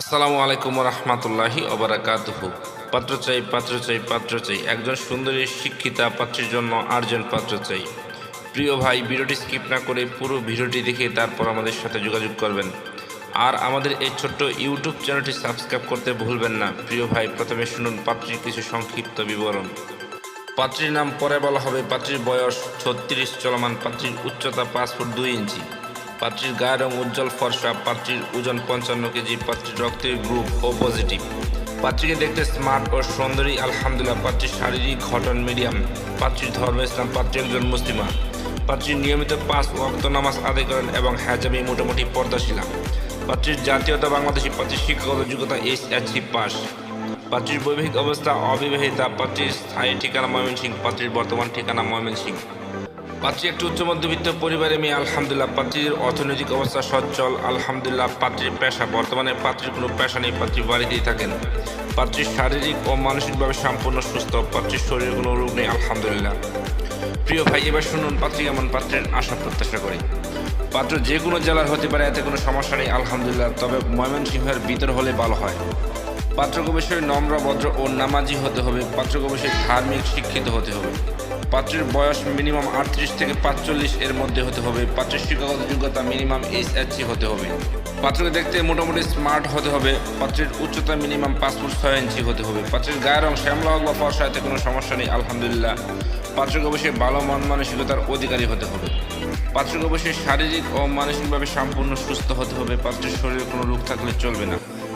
আসসালামু আলাইকুম রহমতুল্লাহি ওবরাকাতুহ পাত্র চাই পাত্র চাই পাত্র চাই। একজন সুন্দরী শিক্ষিতা পাত্রের জন্য আর্জেন্ট পাত্র চাই। প্রিয় ভাই, ভিডিওটি স্কিপ না করে পুরো ভিডিওটি দেখে তারপর আমাদের সাথে যোগাযোগ করবেন। আর আমাদের এই ছোট্ট ইউটিউব চ্যানেলটি সাবস্ক্রাইব করতে ভুলবেন না। প্রিয় ভাই, প্রথমে শুনুন পাত্রীর কিছু সংক্ষিপ্ত বিবরণ। পাত্রীর নাম পরে বলা হবে। পাত্রীর বয়স ছত্রিশ, চলমান পাত্রীর উচ্চতা পাঁচ ফুট দুই ইঞ্চি। পাত্রীর গায়ের রং উজ্জ্বল, ফর্সা, পাত্রীর ওজন পঞ্চান্ন কেজি, পাত্রীর রক্তের গ্রুপ ও পজিটিভ। পাত্রীকে দেখতে স্মার্ট ও সুন্দরী, আলহামদুলিল্লাহ, পাত্রীর শারীরিক ঘটন মিডিয়াম। পাত্রীর ধর্ম, ইসলাম, পাত্রী একজন মুসলিমা। পাত্রীর নিয়মিত পাঁচ ওয়াক্ত নামাজ আদায় করেন এবং হ্যাজাবি মোটামুটি পর্দাশীলা। পাত্রীর জাতীয়তা বাংলাদেশি, পাত্রীর শিক্ষাগত যোগ্যতা এইচ এসি পাস। পাত্রীর বৈবাহিক অবস্থা অবিবাহিতা, পাত্রীর স্থায়ী ঠিকানা ময়মনসিংহ, পাত্রীর বর্তমান ঠিকানা ময়মনসিংহ। পাত্রী একটি উচ্চ মধ্যবিত্ত পরিবারে মেয়ে, আলহামদুলিল্লাহ, পাত্রীর অর্থনৈতিক অবস্থা সচ্ছল, আলহামদুলিল্লাহ, পাত্রীর পেশা, বর্তমানে পাত্রীর কোনো পেশা নেই, পাত্রী বাড়িতেই থাকেন। পাত্রীর শারীরিক ও মানসিকভাবে সম্পূর্ণ সুস্থ, পাত্রীর শরীরে কোনো রোগ নেই, আলহামদুলিল্লাহ। প্রিয় ভাই, এবার শুনুন পাত্রী এমন পাত্রের আশা প্রত্যাশা করি। পাত্র যে কোনো জেলার হতে পারে, এতে কোনো সমস্যা নেই, আলহামদুলিল্লাহ, তবে ময়মনসিংহের ভিতর হলে ভালো হয়। পাত্র অবশ্যই নম্র, ভদ্র ও নামাজি হতে হবে। পাত্র অবশ্যই ধার্মিক, শিক্ষিত হতে হবে। পাত্রের বয়স মিনিমাম আটত্রিশ থেকে পাঁচচল্লিশ এর মধ্যে হতে হবে। পাত্রের শিক্ষাগত যোগ্যতা মিনিমাম এইচ এসসি হতে হবে। পাত্রকে দেখতে মোটামুটি স্মার্ট হতে হবে। পাত্রের উচ্চতা মিনিমাম পাঁচ ফুট ছয় ইঞ্চি হতে হবে। পাত্রের গায়ের রং শ্যামলা হোক বা ফর্সা এতে কোনো সমস্যা নেই, আলহামদুলিল্লাহ। পাত্রকে অবশ্যই ভালো মন মানসিকতার অধিকারী হতে হবে। পাত্রকে অবশ্যই শারীরিক ও মানসিকভাবে সম্পূর্ণ সুস্থ হতে হবে। পাত্রের শরীরে কোনো রোগ থাকলে চলবে না।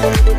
Thank